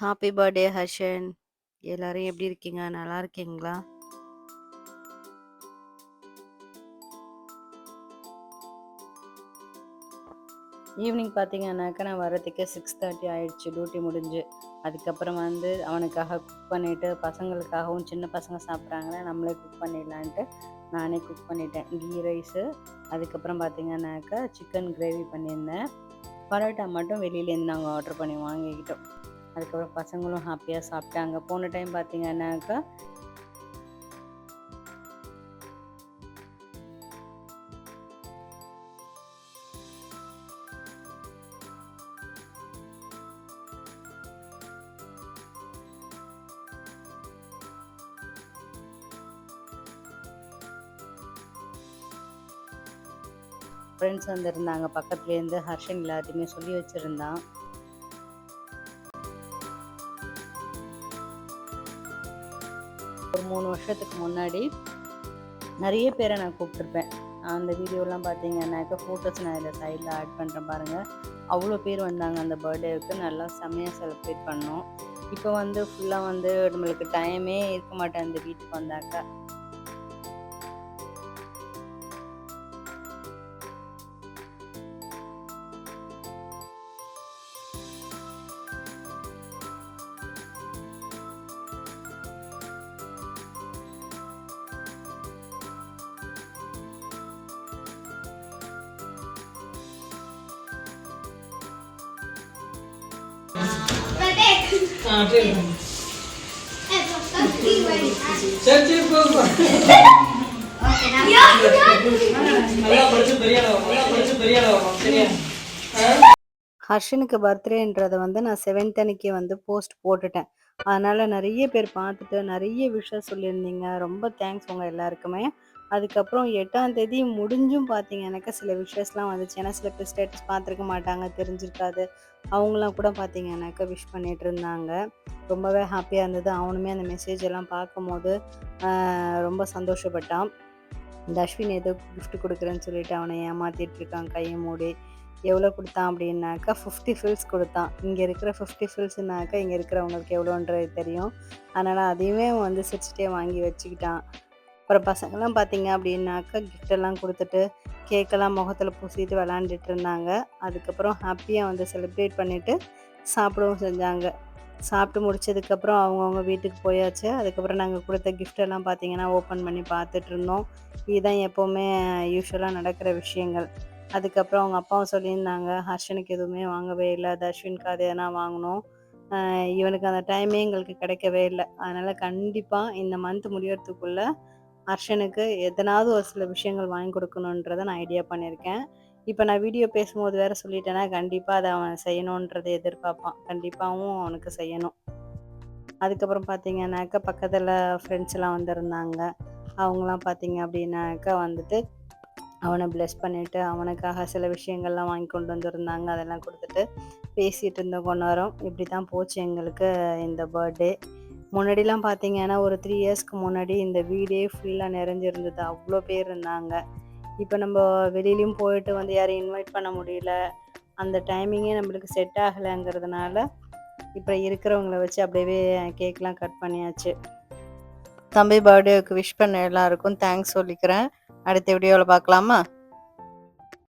Happy birthday Harshan எல்லாரும் எப்படி இருக்கீங்க? நல்லா இருக்கீங்களா? ஈவினிங் பார்த்தீங்கன்னாக்கா நான் வரதுக்கு சிக்ஸ் தேர்ட்டி ஆயிடுச்சு. டியூட்டி முடிஞ்சு. அதுக்கப்புறம் வந்து அவனுக்காக குக் பண்ணிவிட்டு பசங்களுக்காகவும் சின்ன பசங்க சாப்பிட்றாங்கன்னா நம்மளே குக் பண்ணிடலான்ட்டு நானே குக் பண்ணிட்டேன். கீ ரைஸு அதுக்கப்புறம் பார்த்தீங்கன்னாக்கா சிக்கன் கிரேவி பண்ணியிருந்தேன். பரோட்டா மட்டும் வெளியிலேருந்து நாங்கள் ஆர்டர் பண்ணி வாங்கிக்கிட்டோம். அதுக்கப்புறம் பசங்களும் ஹாப்பியாக சாப்பிட்டாங்க. போன டைம் பார்த்தீங்கன்னாக்கா ஃப்ரெண்ட்ஸ் வந்திருந்தாங்க. பக்கத்துலேருந்து ஹர்ஷன் எல்லாத்தையுமே சொல்லி வச்சுருந்தான். ஒரு மூணு வருஷத்துக்கு முன்னாடி நிறைய பேரை நான் கூப்பிட்ருப்பேன் அந்த வீடியோலாம் பார்த்தீங்கன்னாக்கா ஃபோட்டோஸ் நான் இதில் சைடில் ஆட் பண்ணுறேன் பாருங்கள் அவ்வளோ பேர் வந்தாங்க அந்த பர்த்டேவுக்கு நல்லா செம்மையாக செலிப்ரேட் பண்ணோம். இப்போ வந்து ஃபுல்லாக வந்து நம்மளுக்கு டைமே இருக்க மாட்டேன் அந்த வீட்டுக்கு வந்தாக்கா. ஹர்ஷனுக்கு பர்த்டேன்றதை வந்து நான் செவன்த் அன்னைக்கு வந்து போஸ்ட் போட்டுட்டேன். அதனால நிறைய பேர் பார்த்துட்டு நிறைய விஷயம் சொல்லியிருந்தீங்க. ரொம்ப தேங்க்ஸ் உங்கள் எல்லாருக்குமே. அதுக்கப்புறம் எட்டாம் தேதி முடிஞ்சும் பார்த்தீங்க சில விஷயஸ்லாம் வந்துச்சு. ஏன்னா சில பேர் ஸ்டேட்டஸ் பார்த்துருக்க மாட்டாங்க தெரிஞ்சிருக்காது. அவங்களாம் கூட பார்த்தீங்க விஷ் பண்ணிட்டு இருந்தாங்க. ரொம்பவே ஹாப்பியாக இருந்தது. அவனுமே அந்த மெசேஜ் எல்லாம் பார்க்கும்போது ரொம்ப சந்தோஷப்பட்டான். இந்த அஸ்வின் ஏதோ கிஃப்ட் கொடுக்குறேன்னு சொல்லிட்டு அவனை ஏமாத்திட்டு இருக்கான். கையை மூடி எவ்வளோ கொடுத்தான்? அப்படின்னாக்கா ஃபிஃப்டி ஃபில்ஸ் கொடுத்தான். இங்கே இருக்கிற ஃபிஃப்டி ஃபில்ஸ்னாக்கா இங்கே இருக்கிறவங்களுக்கு எவ்வளோன்றது தெரியும். அதனால் அதையுமே வந்து சிரிச்சிட்டே வாங்கி வச்சுக்கிட்டான். அப்புறம் பசங்கள்லாம் பார்த்தீங்க அப்படின்னாக்கா கிஃப்டெல்லாம் கொடுத்துட்டு கேக்கெல்லாம் முகத்தில் பூசிட்டு விளாண்டுட்டு இருந்தாங்க. அதுக்கப்புறம் ஹாப்பியாக வந்து செலிப்ரேட் பண்ணிவிட்டு சாப்பிடவும் செஞ்சாங்க. சாப்பிட்டு முடிச்சதுக்கப்புறம் அவங்கவுங்க வீட்டுக்கு போயாச்சு. அதுக்கப்புறம் நாங்கள் கொடுத்த கிஃப்டெல்லாம் பார்த்தீங்கன்னா ஓப்பன் பண்ணி பார்த்துட்டு இருந்தோம். இதுதான் எப்போவுமே யூஸ்வலாக நடக்கிற விஷயங்கள். அதுக்கப்புறம் அவங்க அப்பாவும் சொல்லியிருந்தாங்க ஹர்ஷனுக்கு எதுவுமே வாங்கவே இல்லை. தர்ஷினுக்கு அது எதனா வாங்கினோம் இவனுக்கு அந்த டைமே எங்களுக்கு கிடைக்கவே இல்லை. அதனால் கண்டிப்பாக இந்த மந்த் முடியறதுக்குள்ளே அர்ஷனுக்கு எதனாவது ஒரு சில விஷயங்கள் வாங்கி கொடுக்கணுன்றத நான் ஐடியா பண்ணியிருக்கேன். இப்போ நான் வீடியோ பேசும்போது வேற சொல்லிட்டேன்னா கண்டிப்பாக அதை அவன் செய்யணுன்றதை எதிர்பார்ப்பான். கண்டிப்பாகவும் அவனுக்கு செய்யணும். அதுக்கப்புறம் பார்த்தீங்கன்னாக்கா பக்கத்தில் ஃப்ரெண்ட்ஸ் எல்லாம் வந்திருந்தாங்க. அவங்களாம் பார்த்தீங்க அப்படின்னாக்கா வந்துட்டு அவனை ப்ளெஸ் பண்ணிவிட்டு அவனுக்காக சில விஷயங்கள்லாம் வாங்கி கொண்டு வந்திருந்தாங்க. அதெல்லாம் கொடுத்துட்டு பேசிகிட்டு இருந்தோம் கொண்டு வரோம் இப்படி தான் போச்சு எங்களுக்கு இந்த பர்த்டே முன்னாடிலாம் பார்த்தீங்கன்னா ஒரு த்ரீ இயர்ஸ்க்கு முன்னாடி இந்த வீடே ஃபுல்லாக நிறைஞ்சிருந்தது. அவ்வளோ பேர் இருந்தாங்க. இப்போ நம்ம வெளியிலையும் போயிட்டு வந்து யாரையும் இன்வைட் பண்ண முடியல. அந்த டைமிங்கே நம்மளுக்கு செட் ஆகலைங்கிறதுனால இப்போ இருக்கிறவங்கள வச்சு அப்படியே கேக்லாம் கட் பண்ணியாச்சு. தம்பி பர்த்டேவுக்கு விஷ் பண்ண எல்லாருக்கும் தேங்க்ஸ் சொல்லிக்கிறேன். அடுத்த வீடியோவில் பார்க்கலாமா?